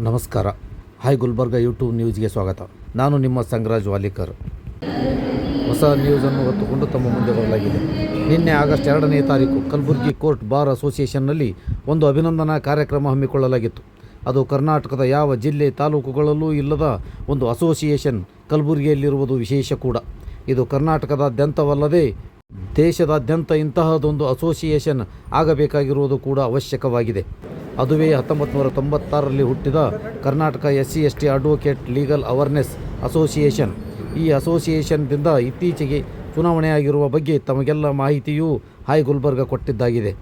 ನಮಸ್ಕಾರ. Hi Gulbarga YouTube ನ್ಯೂಸ್ಗೆ ಸ್ವಾಗತ. ನಾನು ನಿಮ್ಮ ಸಂಗ್ರಾಜ್ ವಾಲಿಕರ್. ಹೊಸ ನ್ಯೂಸನ್ನು ಹೊತ್ತುಕೊಂಡು ತಮ್ಮ ಮುಂದೆ ಬರಲಾಗಿದೆ. ನಿನ್ನೆ ಆಗಸ್ಟ್ ಎರಡನೇ ತಾರೀಕು ಕಲಬುರಗಿ ಕೋರ್ಟ್ ಬಾರ್ ಅಸೋಸಿಯೇಷನ್ನಲ್ಲಿ ಒಂದು ಅಭಿನಂದನಾ ಕಾರ್ಯಕ್ರಮ ಹಮ್ಮಿಕೊಳ್ಳಲಾಗಿತ್ತು. ಅದು ಕರ್ನಾಟಕದ ಯಾವ ಜಿಲ್ಲೆ ತಾಲೂಕುಗಳಲ್ಲೂ ಇಲ್ಲದ ಒಂದು ಅಸೋಸಿಯೇಷನ್ ಕಲಬುರಗಿಯಲ್ಲಿರುವುದು ವಿಶೇಷ ಕೂಡ. ಇದು ಕರ್ನಾಟಕದಾದ್ಯಂತವಲ್ಲದೆ ದೇಶದಾದ್ಯಂತ ಇಂತಹದೊಂದು ಅಸೋಸಿಯೇಷನ್ ಆಗಬೇಕಾಗಿರುವುದು ಕೂಡ ಅವಶ್ಯಕವಾಗಿದೆ. ಅದುವೇ ಹತ್ತೊಂಬತ್ತು ನೂರ ತೊಂಬತ್ತಾರರಲ್ಲಿ ಹುಟ್ಟಿದ Karnataka S C S T advocate legal awareness association. ಈ ಅಸೋಸಿಯೇಷನ್ದಿಂದ ಇತ್ತೀಚೆಗೆ ಚುನಾವಣೆಯಾಗಿರುವ ಬಗ್ಗೆ ತಮಗೆಲ್ಲ ಮಾಹಿತಿಯೂ ಹಾಯ್ ಗುಲ್ಬರ್ಗ ಕೊಟ್ಟಿದ್ದಾಗಿದೆ.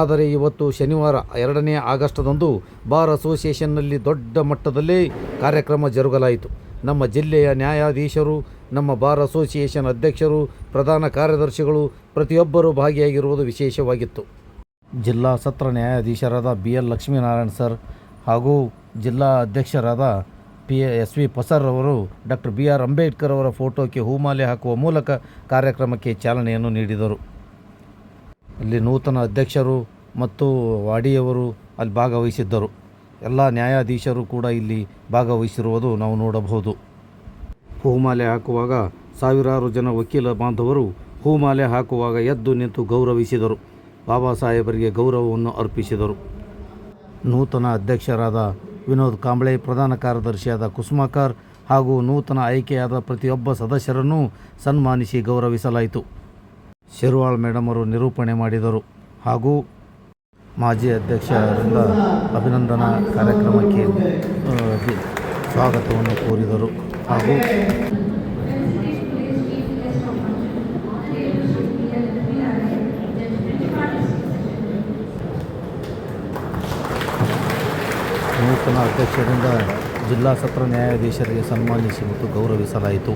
ಆದರೆ ಇವತ್ತು ಶನಿವಾರ ಎರಡನೇ ಆಗಸ್ಟ್ದಂದು ಬಾರ್ ಅಸೋಸಿಯೇಷನ್ನಲ್ಲಿ ದೊಡ್ಡ ಮಟ್ಟದಲ್ಲಿ ಕಾರ್ಯಕ್ರಮ ಜರುಗಲಾಯಿತು. ನಮ್ಮ ಜಿಲ್ಲೆಯ ನ್ಯಾಯಾಧೀಶರು, ನಮ್ಮ ಬಾರ್ ಅಸೋಸಿಯೇಷನ್ ಅಧ್ಯಕ್ಷರು, ಪ್ರಧಾನ ಕಾರ್ಯದರ್ಶಿಗಳು ಪ್ರತಿಯೊಬ್ಬರೂ ಭಾಗಿಯಾಗಿರುವುದು ವಿಶೇಷವಾಗಿತ್ತು. ಜಿಲ್ಲಾ ಸತ್ರ ನ್ಯಾಯಾಧೀಶರಾದ ಬಿ ಎಲ್ ಲಕ್ಷ್ಮೀನಾರಾಯಣ್ ಸರ್ ಹಾಗೂ ಜಿಲ್ಲಾ ಅಧ್ಯಕ್ಷರಾದ ಪಿ ಎಸ್ ವಿ ಪಸರ್ ಅವರು ಡಾಕ್ಟರ್ ಬಿ ಆರ್ ಅಂಬೇಡ್ಕರ್ ಅವರ ಫೋಟೋಕ್ಕೆ ಹೂಮಾಲೆ ಹಾಕುವ ಮೂಲಕ ಕಾರ್ಯಕ್ರಮಕ್ಕೆ ಚಾಲನೆಯನ್ನು ನೀಡಿದರು. ಇಲ್ಲಿ ನೂತನ ಅಧ್ಯಕ್ಷರು ಮತ್ತು ವಾಡಿಯವರು ಅಲ್ಲಿ ಭಾಗವಹಿಸಿದ್ದರು. ಎಲ್ಲ ನ್ಯಾಯಾಧೀಶರು ಕೂಡ ಇಲ್ಲಿ ಭಾಗವಹಿಸಿರುವುದು ನಾವು ನೋಡಬಹುದು. ಹೂಮಾಲೆ ಹಾಕುವಾಗ ಸಾವಿರಾರು ಜನ ವಕೀಲ ಬಾಂಧವರು ಹೂಮಾಲೆ ಹಾಕುವಾಗ ಎದ್ದು ನಿಂತು ಗೌರವಿಸಿದರು. ಬಾಬಾ ಸಾಹೇಬರಿಗೆ ಗೌರವವನ್ನು ಅರ್ಪಿಸಿದರು. ನೂತನ ಅಧ್ಯಕ್ಷರಾದ ವಿನೋದ್ ಕಾಂಬ್ಳೆ, ಪ್ರಧಾನ ಕಾರ್ಯದರ್ಶಿಯಾದ ಕುಸುಮಾಕರ್ ಹಾಗೂ ನೂತನ ಆಯ್ಕೆಯಾದ ಪ್ರತಿಯೊಬ್ಬ ಸದಸ್ಯರನ್ನು ಸನ್ಮಾನಿಸಿ ಗೌರವಿಸಲಾಯಿತು. ಶಿರ್ವಾಳ್ ಮೇಡಮ್ ಅವರು ನಿರೂಪಣೆ ಮಾಡಿದರು ಹಾಗೂ ಮಾಜಿ ಅಧ್ಯಕ್ಷರಿಂದ ಅಭಿನಂದನಾ ಕಾರ್ಯಕ್ರಮಕ್ಕೆ ಸ್ವಾಗತವನ್ನು ಕೋರಿದರು ಹಾಗೂ ನೂತನ ಅಧ್ಯಕ್ಷರಿಂದ ಜಿಲ್ಲಾ ಸತ್ರ ನ್ಯಾಯಾಧೀಶರಿಗೆ ಸನ್ಮಾನಿಸಿ ಮತ್ತು ಗೌರವಿಸಲಾಯಿತು.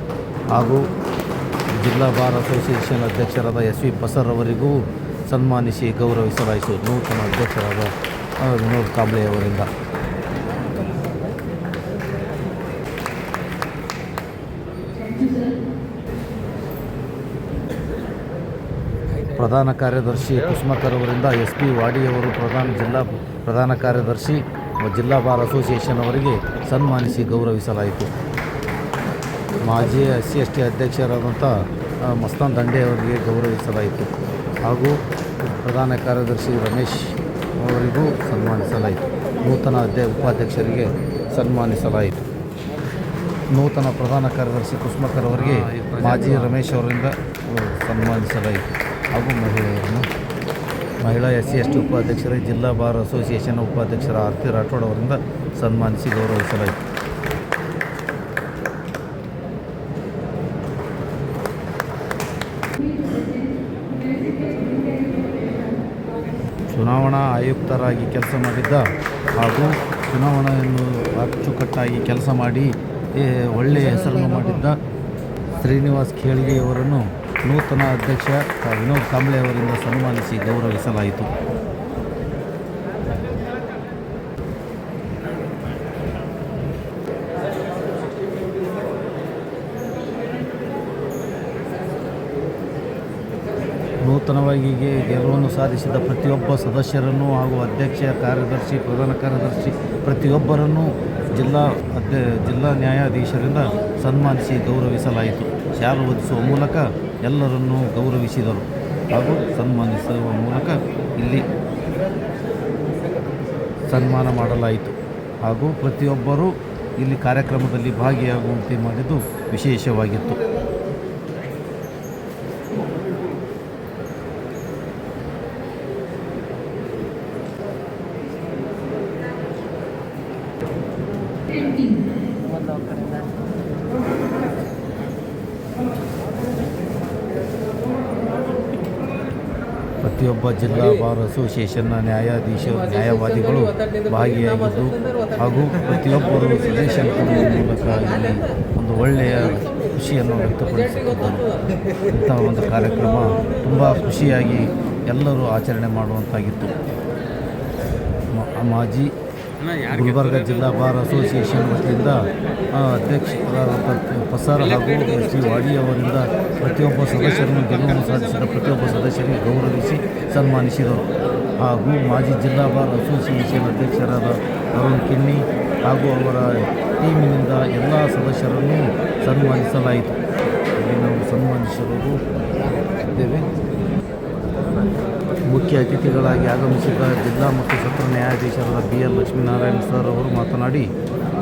ಹಾಗೂ ಜಿಲ್ಲಾ ಬಾರ್ ಅಸೋಸಿಯೇಷನ್ ಅಧ್ಯಕ್ಷರಾದ ಎಸ್ ವಿ ಬಸರ್ ಅವರಿಗೂ ಸನ್ಮಾನಿಸಿ ಗೌರವಿಸಲಾಯಿತು. ನೂತನ ಅಧ್ಯಕ್ಷರಾದ ವಿನೋದ್ ಕಾಂಬ್ಳೆ ಅವರಿಂದ. ಪ್ರಧಾನ ಕಾರ್ಯದರ್ಶಿ ಕುಸುಮಕರ್ ಅವರಿಂದ ಎಸ್ ಪಿ ವಾಡಿಯವರು ಪ್ರಧಾನ ಜಿಲ್ಲಾ ಪ್ರಧಾನ ಕಾರ್ಯದರ್ಶಿ ಜಿಲ್ಲಾ ಬಾರ್ ಅಸೋಸಿಯೇಷನ್ ಅವರಿಗೆ ಸನ್ಮಾನಿಸಿ ಗೌರವಿಸಲಾಯಿತು. ಮಾಜಿ ಎಸ್ ಸಿ ಎಸ್ ಟಿ ಅಧ್ಯಕ್ಷರಾದಂಥ ಮಸ್ತಾನ್ ದಂಡೆ ಅವರಿಗೆ ಗೌರವಿಸಲಾಯಿತು. ಹಾಗೂ ಪ್ರಧಾನ ಕಾರ್ಯದರ್ಶಿ ರಮೇಶ್ ಅವರಿಗೂ ಸನ್ಮಾನಿಸಲಾಯಿತು. ನೂತನ ಅಧ್ಯ ಉಪಾಧ್ಯಕ್ಷರಿಗೆ ಸನ್ಮಾನಿಸಲಾಯಿತು. ನೂತನ ಪ್ರಧಾನ ಕಾರ್ಯದರ್ಶಿ ಕುಸುಮಕರ್ ಅವರಿಗೆ ಮಾಜಿ ರಮೇಶ್ ಅವರಿಂದ ಸನ್ಮಾನಿಸಲಾಯಿತು. ಹಾಗೂ ಮಹಿಳೆಯರನ್ನು ಮಹಿಳಾ ಎಸ್ ಸಿ ಎಸ್ ಟಿ ಉಪಾಧ್ಯಕ್ಷರ ಜಿಲ್ಲಾ ಬಾರ್ ಅಸೋಸಿಯೇಷನ್ ಉಪಾಧ್ಯಕ್ಷರ ಆರ್ತಿ ರಾಠೋಡ್ ಅವರಿಂದ ಸನ್ಮಾನಿಸಿ ಗೌರವಿಸಲಾಯಿತು. ಚುನಾವಣಾ ಆಯುಕ್ತರಾಗಿ ಕೆಲಸ ಮಾಡಿದ್ದ ಹಾಗೂ ಚುನಾವಣೆಯನ್ನು ಅಚ್ಚುಕಟ್ಟಾಗಿ ಕೆಲಸ ಮಾಡಿ ಒಳ್ಳೆಯ ಹೆಸರನ್ನು ಮಾಡಿದ್ದ ಶ್ರೀನಿವಾಸ್ ಖೇಳಿಗೆಯವರನ್ನು ನೂತನ ಅಧ್ಯಕ್ಷ ವಿನೋದ್ ಕಾಂಬ್ಳೆ ಅವರಿಂದ ಸನ್ಮಾನಿಸಿ ಗೌರವಿಸಲಾಯಿತು. ನೂತನವಾಗಿ ಗೆಲುವನ್ನು ಸಾಧಿಸಿದ ಪ್ರತಿಯೊಬ್ಬ ಸದಸ್ಯರನ್ನು ಹಾಗೂ ಅಧ್ಯಕ್ಷ, ಕಾರ್ಯದರ್ಶಿ, ಪ್ರಧಾನ ಕಾರ್ಯದರ್ಶಿ ಪ್ರತಿಯೊಬ್ಬರನ್ನು ಜಿಲ್ಲಾ ಅಧ್ಯ ಜಿಲ್ಲಾ ನ್ಯಾಯಾಧೀಶರಿಂದ ಸನ್ಮಾನಿಸಿ ಗೌರವಿಸಲಾಯಿತು. ಶಾಲು ಹೊದಿಸುವ ಮೂಲಕ ಎಲ್ಲರನ್ನೂ ಗೌರವಿಸಿದರು ಹಾಗೂ ಸನ್ಮಾನಿಸುವ ಮೂಲಕ ಇಲ್ಲಿ ಸನ್ಮಾನ ಮಾಡಲಾಯಿತು. ಹಾಗೂ ಪ್ರತಿಯೊಬ್ಬರೂ ಇಲ್ಲಿ ಕಾರ್ಯಕ್ರಮದಲ್ಲಿ ಭಾಗಿಯಾಗುವಂತೆ ಮಾಡಿದ್ದು ವಿಶೇಷವಾಗಿತ್ತು. ಪ್ರತಿಯೊಬ್ಬ ಜಿಲ್ಲಾ ಬಾರ್ ಅಸೋಸಿಯೇಷನ್ನ ನ್ಯಾಯಾಧೀಶ ನ್ಯಾಯವಾದಿಗಳು ಭಾಗಿಯಾಗಿದ್ದು ಹಾಗೂ ಪ್ರತಿಯೊಬ್ಬರು ಸಜೆಷನ್ ಕೊಡುವ ಮೂಲಕ ಇಲ್ಲಿ ಒಂದು ಒಳ್ಳೆಯ ಖುಷಿಯನ್ನು ವ್ಯಕ್ತಪಡಿಸುತ್ತಿದ್ದರು. ಇಂಥ ಒಂದು ಕಾರ್ಯಕ್ರಮ ತುಂಬ ಖುಷಿಯಾಗಿ ಎಲ್ಲರೂ ಆಚರಣೆ ಮಾಡುವಂತಾಗಿತ್ತು. ಮಾಜಿ ಗುಲ್ಬರ್ಗ ಜಿಲ್ಲಾ ಬಾರ್ ಅಸೋಸಿಯೇಷನ್ ವತಿಯಿಂದ ಆ, ಅಧ್ಯಕ್ಷರಾದಂಥ ಪಸಾರ್ ಹಾಗೂ ಶ್ರೀ ವಾಡಿ ಅವರಿಂದ ಪ್ರತಿಯೊಬ್ಬ ಸದಸ್ಯರನ್ನು ಗೆಲುವನ್ನು ಸಾಧಿಸಿದ ಪ್ರತಿಯೊಬ್ಬ ಸದಸ್ಯರಿಗೆ ಗೌರವಿಸಿ ಸನ್ಮಾನಿಸಿದರು. ಹಾಗೂ ಮಾಜಿ ಜಿಲ್ಲಾ ಬಾರ್ ಅಸೋಸಿಯೇಷನ್ ಅಧ್ಯಕ್ಷರಾದ ಅರುಣ್ ಕಿನ್ನಿ ಹಾಗೂ ಅವರ ಟೀಮಿನಿಂದ ಎಲ್ಲ ಸದಸ್ಯರನ್ನು ಸನ್ಮಾನಿಸಲಾಯಿತು. ಇಲ್ಲಿ ನಾವು ಸನ್ಮಾನಿಸಿರುವುದು ಇದ್ದೇವೆ. ಮುಖ್ಯ ಅತಿಥಿಗಳಾಗಿ ಆಗಮಿಸಿದ ಜಿಲ್ಲಾ ಮತ್ತು ಸತ್ರ ನ್ಯಾಯಾಧೀಶರಾದ ಬಿ ಎಲ್ ಲಕ್ಷ್ಮೀನಾರಾಯಣ ಸರ್ ಅವರು ಮಾತನಾಡಿ,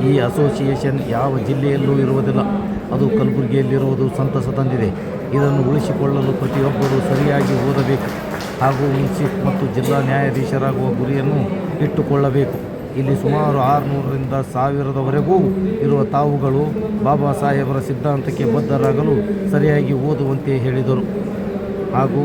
ಈ ಅಸೋಸಿಯೇಷನ್ ಯಾವ ಜಿಲ್ಲೆಯಲ್ಲೂ ಇರುವುದಿಲ್ಲ. ಅದು ಕಲಬುರಗಿಯಲ್ಲಿರುವುದು ಸಂತಸ ತಂದಿದೆ. ಇದನ್ನು ಉಳಿಸಿಕೊಳ್ಳಲು ಪ್ರತಿಯೊಬ್ಬರೂ ಸರಿಯಾಗಿ ಓದಬೇಕು. ಹಾಗೂ ಮುನ್ಸಿಪ್ ಮತ್ತು ಜಿಲ್ಲಾ ನ್ಯಾಯಾಧೀಶರಾಗುವ ಗುರಿಯನ್ನು ಇಟ್ಟುಕೊಳ್ಳಬೇಕು. ಇಲ್ಲಿ ಸುಮಾರು ಆರುನೂರರಿಂದ ಸಾವಿರದವರೆಗೂ ಇರುವ ತಾವುಗಳು ಬಾಬಾ ಸಾಹೇಬರ ಸಿದ್ಧಾಂತಕ್ಕೆ ಬದ್ಧರಾಗಲು ಸರಿಯಾಗಿ ಓದುವಂತೆ ಹೇಳಿದರು. ಹಾಗೂ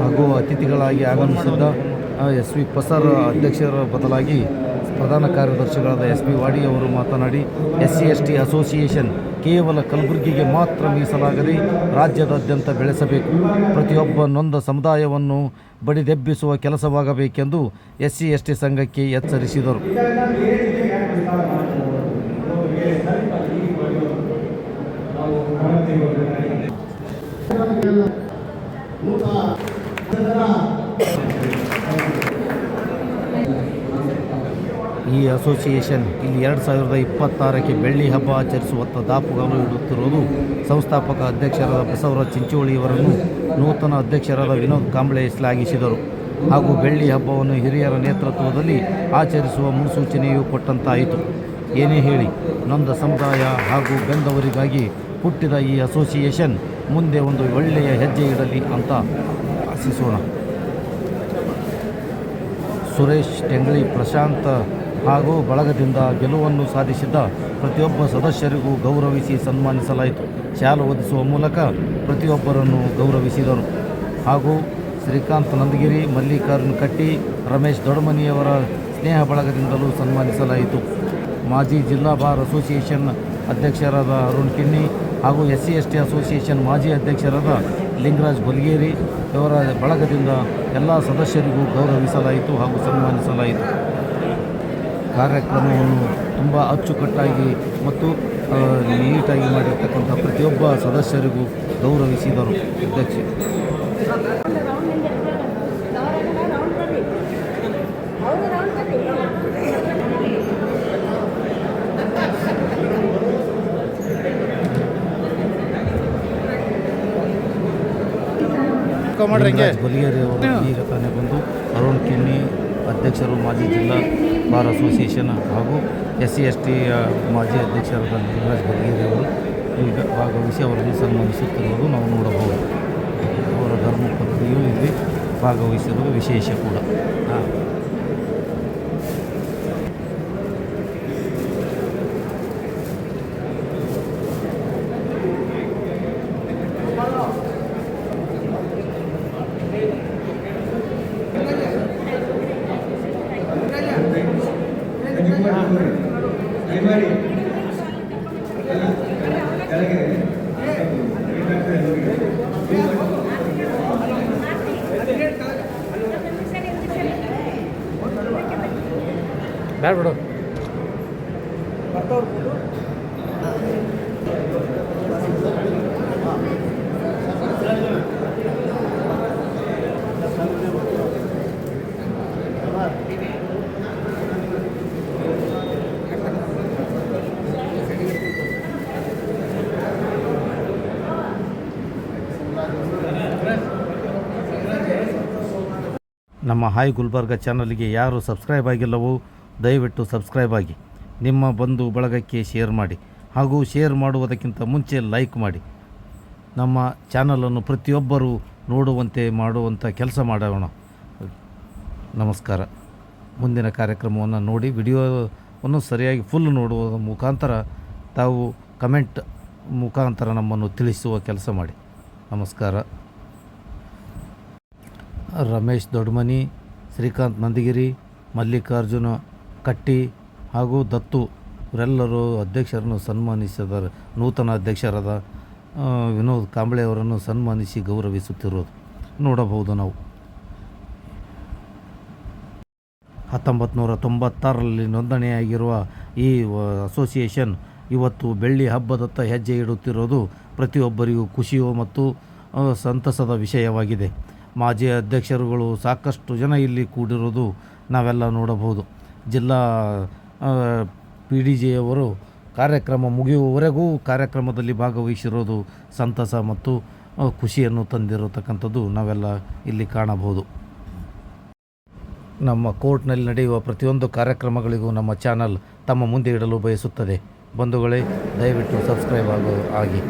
ಹಾಗೂ ಅತಿಥಿಗಳಾಗಿ ಆಗಮಿಸಿದ್ದ ಎಸ್ ವಿ ಪ್ರಸಾರ್ ಅಧ್ಯಕ್ಷರ ಬದಲಾಗಿ ಪ್ರಧಾನ ಕಾರ್ಯದರ್ಶಿಗಳಾದ ಎಸ್ ಪಿ ವಾಡಿ ಅವರು ಮಾತನಾಡಿ, S C S T association ಕೇವಲ ಕಲಬುರಗಿಗೆ ಮಾತ್ರ ಮೀಸಲಾಗದೆ ರಾಜ್ಯದಾದ್ಯಂತ ಬೆಳೆಸಬೇಕು. ಪ್ರತಿಯೊಬ್ಬ ನೊಂದ ಸಮುದಾಯವನ್ನು ಬಡಿದೆಬ್ಬಿಸುವ ಕೆಲಸವಾಗಬೇಕೆಂದು ಎಸ್ ಸಿ ಎಸ್ ಟಿ ಸಂಘಕ್ಕೆ ಎಚ್ಚರಿಸಿದರು. ಈ ಅಸೋಸಿಯೇಷನ್ ಇಲ್ಲಿ ಎರಡು ಸಾವಿರದ ಇಪ್ಪತ್ತಾರಕ್ಕೆ ಬೆಳ್ಳಿ ಹಬ್ಬ ಆಚರಿಸುವತ್ತ ದಾಪುಗಾಲು ಇಡುತ್ತಿರುವುದು ಸಂಸ್ಥಾಪಕ ಅಧ್ಯಕ್ಷರಾದ ಬಸವರಾಜ್ ಚಿಂಚೋಳಿಯವರನ್ನು ನೂತನ ಅಧ್ಯಕ್ಷರಾದ ವಿನೋದ್ ಕಾಂಬ್ಳೆ ಶ್ಲಾಘಿಸಿದರು. ಹಾಗೂ ಬೆಳ್ಳಿ ಹಬ್ಬವನ್ನು ಹಿರಿಯರ ನೇತೃತ್ವದಲ್ಲಿ ಆಚರಿಸುವ ಮುನ್ಸೂಚನೆಯೂ ಕೊಟ್ಟಂತಾಯಿತು. ಏನೇ ಹೇಳಿ, ನೊಂದ ಸಮುದಾಯ ಹಾಗೂ ಬೆಂದವರಿಗಾಗಿ ಹುಟ್ಟಿದ ಈ ಅಸೋಸಿಯೇಷನ್ ಮುಂದೆ ಒಂದು ಒಳ್ಳೆಯ ಹೆಜ್ಜೆ ಇಡಲಿ ಅಂತ ಆಶಿಸೋಣ. ಸುರೇಶ್ ಟೆಂಗಳಿ ಪ್ರಶಾಂತ್ ಹಾಗೂ ಬಳಗದಿಂದ ಗೆಲುವನ್ನು ಸಾಧಿಸಿದ್ದ ಪ್ರತಿಯೊಬ್ಬ ಸದಸ್ಯರಿಗೂ ಗೌರವಿಸಿ ಸನ್ಮಾನಿಸಲಾಯಿತು. ಶಾಲು ಒದಿಸುವ ಮೂಲಕ ಪ್ರತಿಯೊಬ್ಬರನ್ನು ಗೌರವಿಸಿದರು. ಹಾಗೂ ಶ್ರೀಕಾಂತ್ ನಂದಗಿರಿ, ಮಲ್ಲಿಕಾರ್ಜುನ್ ಕಟ್ಟಿ, ರಮೇಶ್ ದೊಡಮನಿಯವರ ಸ್ನೇಹ ಬಳಗದಿಂದಲೂ ಸನ್ಮಾನಿಸಲಾಯಿತು. ಮಾಜಿ ಜಿಲ್ಲಾ ಬಾರ್ ಅಸೋಸಿಯೇಷನ್ ಅಧ್ಯಕ್ಷರಾದ ಅರುಣ್ ಕಿನ್ನಿ ಹಾಗೂ S C S T association ಮಾಜಿ ಅಧ್ಯಕ್ಷರಾದ ಲಿಂಗರಾಜ್ ಬಲ್ಗೇರಿ ಇವರ ಬಳಗದಿಂದ ಎಲ್ಲ ಸದಸ್ಯರಿಗೂ ಗೌರವಿಸಲಾಯಿತು ಹಾಗೂ ಸನ್ಮಾನಿಸಲಾಯಿತು. ಕಾರ್ಯಕ್ರಮವನ್ನು ತುಂಬ ಅಚ್ಚುಕಟ್ಟಾಗಿ ಮತ್ತು ನೀಟಾಗಿ ಮಾಡಿರ್ತಕ್ಕಂಥ ಪ್ರತಿಯೊಬ್ಬ ಸದಸ್ಯರಿಗೂ ಗೌರವಿಸಿದರು ಅಧ್ಯಕ್ಷ. ಬಲಿಯರಿ ಅವರು ಈ ರಥನೆ ಬಂದು ಅರುಣ್ ಕಿಣ್ಣಿ ಅಧ್ಯಕ್ಷರು, ಮಾಜಿ ಜಿಲ್ಲಾ ಬಾರ್ ಅಸೋಸಿಯೇಷನ್ ಹಾಗೂ ಎಸ್ ಸಿ ಎಸ್ ಟಿ ಮಾಜಿ ಅಧ್ಯಕ್ಷರಾದ ಲಿಂಗರಾಜ್ ಬಲಿಯರಿ ಅವರು ಈಗ ಭಾಗವಹಿಸಿ ಅವರನ್ನು ಸನ್ಮಾನಿಸುತ್ತಿರುವುದು ನಾವು ನೋಡಬಹುದು. ಅವರ ಧರ್ಮಪತ್ನಿಯು ಇಲ್ಲಿ ಭಾಗವಹಿಸಿರುವುದು ವಿಶೇಷ ಕೂಡ. ಹಾಂ ಬ್ಯಾಡ ಬಿಡು ನಮ್ಮ ಹಾಯ್ ಗುಲ್ಬರ್ಗ ಚಾನಲ್ಗೆ ಯಾರು ಸಬ್ಸ್ಕ್ರೈಬ್ ಆಗಿಲ್ಲವೋ ದಯವಿಟ್ಟು ಸಬ್ಸ್ಕ್ರೈಬ್ ಆಗಿ, ನಿಮ್ಮ ಬಂಧು ಬಳಗಕ್ಕೆ ಶೇರ್ ಮಾಡಿ ಹಾಗೂ ಶೇರ್ ಮಾಡುವುದಕ್ಕಿಂತ ಮುಂಚೆ ಲೈಕ್ ಮಾಡಿ. ನಮ್ಮ ಚಾನಲನ್ನು ಪ್ರತಿಯೊಬ್ಬರೂ ನೋಡುವಂತೆ ಮಾಡುವಂಥ ಕೆಲಸ ಮಾಡೋಣ. ನಮಸ್ಕಾರ. ಮುಂದಿನ ಕಾರ್ಯಕ್ರಮವನ್ನು ನೋಡಿ, ವಿಡಿಯೋವನ್ನು ಸರಿಯಾಗಿ ಫುಲ್ ನೋಡುವ ಮುಖಾಂತರ ತಾವು ಕಮೆಂಟ್ ಮುಖಾಂತರ ನಮ್ಮನ್ನು ತಿಳಿಸುವ ಕೆಲಸ ಮಾಡಿ. ನಮಸ್ಕಾರ. ರಮೇಶ್ ದೊಡ್ಮನಿ, ಶ್ರೀಕಾಂತ್ ನಂದಿಗಿರಿ, ಮಲ್ಲಿಕಾರ್ಜುನ ಕಟ್ಟಿ ಹಾಗೂ ದತ್ತು. ಇವರೆಲ್ಲರೂ ಅಧ್ಯಕ್ಷರನ್ನು ಸನ್ಮಾನಿಸಿದ್ದಾರೆ ನೂತನ ಅಧ್ಯಕ್ಷರಾದ ವಿನೋದ್ ಕಾಂಬ್ಳೆ ಅವರನ್ನು ಸನ್ಮಾನಿಸಿ ಗೌರವಿಸುತ್ತಿರೋದು ನೋಡಬಹುದು ನಾವು. ಹತ್ತೊಂಬತ್ತು ನೂರ ತೊಂಬತ್ತಾರರಲ್ಲಿ ನೋಂದಣಿಯಾಗಿರುವ ಈ ಅಸೋಸಿಯೇಷನ್ ಇವತ್ತು ಬೆಳ್ಳಿ ಹಬ್ಬದತ್ತ ಹೆಜ್ಜೆ ಇಡುತ್ತಿರೋದು ಪ್ರತಿಯೊಬ್ಬರಿಗೂ ಖುಷಿಯು ಮತ್ತು ಸಂತಸದ ವಿಷಯವಾಗಿದೆ. ಮಾಜಿ ಅಧ್ಯಕ್ಷರುಗಳು ಸಾಕಷ್ಟು ಜನ ಇಲ್ಲಿ ಕೂಡಿರೋದು ನಾವೆಲ್ಲ ನೋಡಬಹುದು. ಜಿಲ್ಲಾ ಪಿ ಡಿ ಜಿಯವರು ಕಾರ್ಯಕ್ರಮ ಮುಗಿಯುವವರೆಗೂ ಕಾರ್ಯಕ್ರಮದಲ್ಲಿ ಭಾಗವಹಿಸಿರೋದು ಸಂತಸ ಮತ್ತು ಖುಷಿಯನ್ನು ತಂದಿರತಕ್ಕಂಥದ್ದು ನಾವೆಲ್ಲ ಇಲ್ಲಿ ಕಾಣಬಹುದು. ನಮ್ಮ ಕೋರ್ಟ್ನಲ್ಲಿ ನಡೆಯುವ ಪ್ರತಿಯೊಂದು ಕಾರ್ಯಕ್ರಮಗಳಿಗೂ ನಮ್ಮ ಚಾನಲ್ ತಮ್ಮ ಮುಂದೆ ಇಡಲು ಬಯಸುತ್ತದೆ. ಬಂಧುಗಳೇ, ದಯವಿಟ್ಟು ಸಬ್ಸ್ಕ್ರೈಬ್ ಆಗೋ, ಆಗಿ.